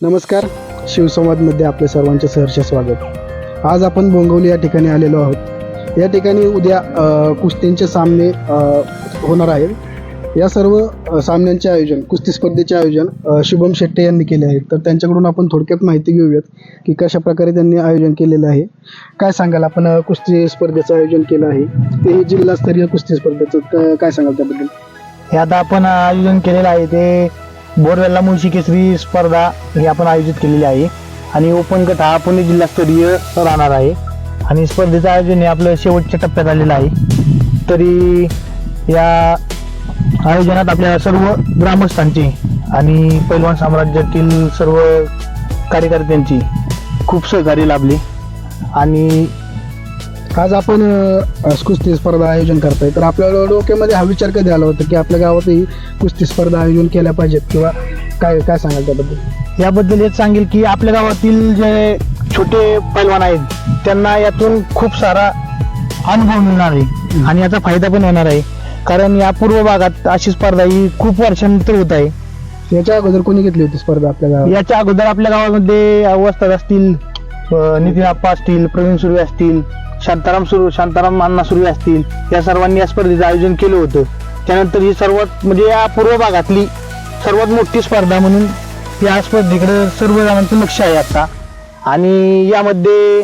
नमस्कार शिवसंवादमध्ये आपले सर्वांचे सहर्ष स्वागत. आज आपण बोंगवली या ठिकाणी आलेलो आहोत. या ठिकाणी उद्या कुस्तींचे सामने होणार आहेत. या सर्व सामन्यांचे आयोजन कुस्ती स्पर्धेचे आयोजन शुभम शेट्टे यांनी केले आहे तर त्यांच्याकडून आपण थोडक्यात माहिती घेऊयात की कशा प्रकारे त्यांनी आयोजन केलेलं आहे. काय सांगाल आपण कुस्ती स्पर्धेचं आयोजन केलं आहे? ते जिल्हास्तरीय कुस्ती स्पर्धेचं काय सांगाल त्याबद्दल? हे आता आपण आयोजन केलेलं आहे ते बोरवेल्ला मुळशी केसरी स्पर्धा ही आपण आयोजित केलेली आहे. आणि ओपन गट हा पुणे जिल्हास्तरीय राहणार आहे. आणि स्पर्धेचं आयोजन हे आपलं शेवटच्या टप्प्यात आलेलं आहे. तरी या आयोजनात आपल्या सर्व ग्रामस्थांची आणि पैलवान साम्राज्यातील सर्व कार्यकर्त्यांची खूप सहकार्य लाभली. आणि आज आपण अ, कुस्ती स्पर्धा आयोजन करताय. तर आपल्याला डोक्यामध्ये हा विचार कधी आला होता की आपल्या गावातही कुस्ती स्पर्धा आयोजन केल्या पाहिजेत किंवा काय काय सांगाल त्याबद्दल? याबद्दल हेच सांगेल की आपल्या गावातील जे छोटे पैलवान आहेत त्यांना यातून खूप सारा अनुभव मिळणार आहे आणि याचा फायदा पण होणार आहे. कारण या पूर्व भागात अशी स्पर्धा ही खूप वर्षानंतर होत आहे. याच्या अगोदर कोणी घेतली होती स्पर्धा आपल्या गावात? याच्या अगोदर आपल्या गावामध्ये अवस्थात असतील अं, नितीन आप्पा असतील प्रवीण सुर्वे असतील शांताराम सुरू शांताराम अण्णा सुर्वे असतील. या सर्वांनी या स्पर्धेचं आयोजन केलं होतं. त्यानंतर ही सर्वात म्हणजे या पूर्व भागातली सर्वात मोठी स्पर्धा म्हणून या स्पर्धेकडे सर्व जणांचं लक्ष आहे आता. आणि यामध्ये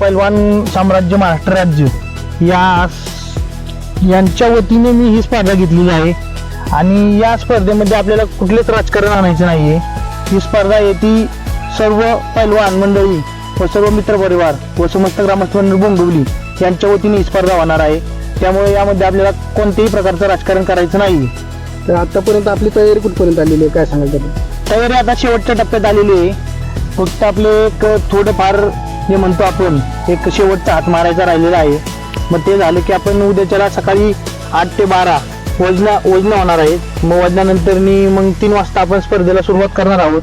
पैलवान साम्राज्य महाराष्ट्र राज्य या यांच्या वतीने मी ही स्पर्धा घेतलेली आहे. आणि या स्पर्धेमध्ये आपल्याला कुठलेच राजकारण आणायचं नाही आहे ही स्पर्धा आहे ती सर्व पैलवान मंडळी व सर्व मित्रपरिवार व समस्त ग्रामस्थ बोंबिवली यांच्या वतीने ही स्पर्धा होणार आहे. त्यामुळे यामध्ये आपल्याला कोणत्याही प्रकारचं राजकारण करायचं नाही. तर आतापर्यंत आपली तयारी कुठपर्यंत आलेली आहे? काय सांगाल त्याबद्दल? तयारी आता शेवटच्या टप्प्यात आलेली आहे. फक्त आपले एक थोडंफार जे म्हणतो आपण एक शेवटचा हात मारायचा राहिलेला आहे. मग ते झालं की आपण उद्याच्याला सकाळी आठ ते बारा वजना वजन होणार आहेत मग वजनानंतर मग तीन वाजता आपण स्पर्धेला सुरुवात करणार आहोत.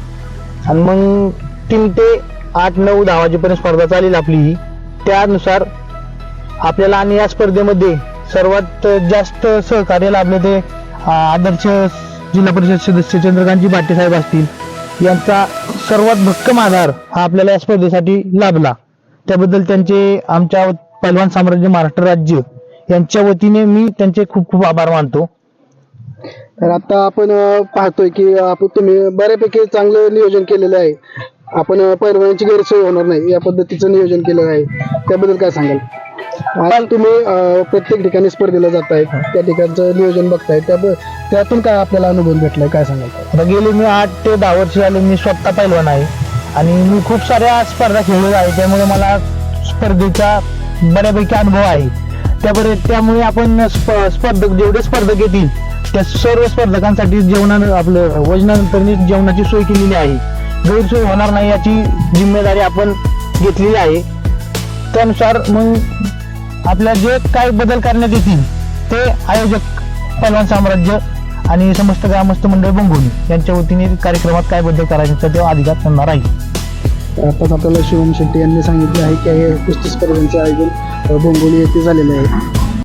आणि मग तीन ते आठ नऊ दहा वाजेपर्यंत स्पर्धा चालेल आपली ही. त्यानुसार आपल्याला आणि या स्पर्धेमध्ये सर्वात जास्त सहकार्य लाभले ते आदर्श जिल्हा परिषद सदस्य चंद्रकांतजी भाटे साहेब असतील. यांचा सर्वात भक्कम आधार हा आपल्याला या स्पर्धेसाठी लाभला. त्याबद्दल त्यांचे आमच्या पलवान साम्राज्य महाराष्ट्र राज्य यांच्या वतीने मी त्यांचे खूप खूप आभार मानतो. तर आता आपण पाहतोय की आपण तुम्ही बऱ्यापैकी चांगलं नियोजन केलेलं आहे. आपण अ, गैरसोय होणार नाही. या पद्धतीचं नियोजन केलं आहे. त्याबद्दल काय सांगाल? आज तुम्ही प्रत्येक ठिकाणी स्पर्धेला जाताय. त्या ठिकाणचं नियोजन बघताय. त्या त्यातून काय आपल्याला अनुभव भेटलाय? काय सांगाल? आता गेले मी आठ ते दहा वर्ष झाले मी स्वतः पैलवान आहे. आणि मी खूप साऱ्या स्पर्धा खेळलेलो आहे. त्यामुळे मला स्पर्धेचा बऱ्यापैकी अनुभव आहे. त्याबरोबर त्यामुळे आपण स्प- स्पर्धक जेवढे स्पर्धक येतील त्या सर्व स्पर्धकांसाठी जेवणा आपलं वजनानंतर जेवणाची सोय केलेली आहे. गैरसोय होणार नाही याची जिम्मेदारी आपण घेतलेली आहे. त्यानुसार मग आपल्या जे काय बदल करण्यात येतील ते आयोजक पैलवान साम्राज्य आणि समस्त ग्रामस्थ मंडळ बंगून यांच्या वतीने कार्यक्रमात काय बदल करायचा तो अधिकार त्यांना राहील. आताच आपल्याला शिवम शेट्टी यांनी सांगितले आहे की हे कुस्ती स्पर्धांचं आयोजन बोंगोली येथे झालेलं आहे.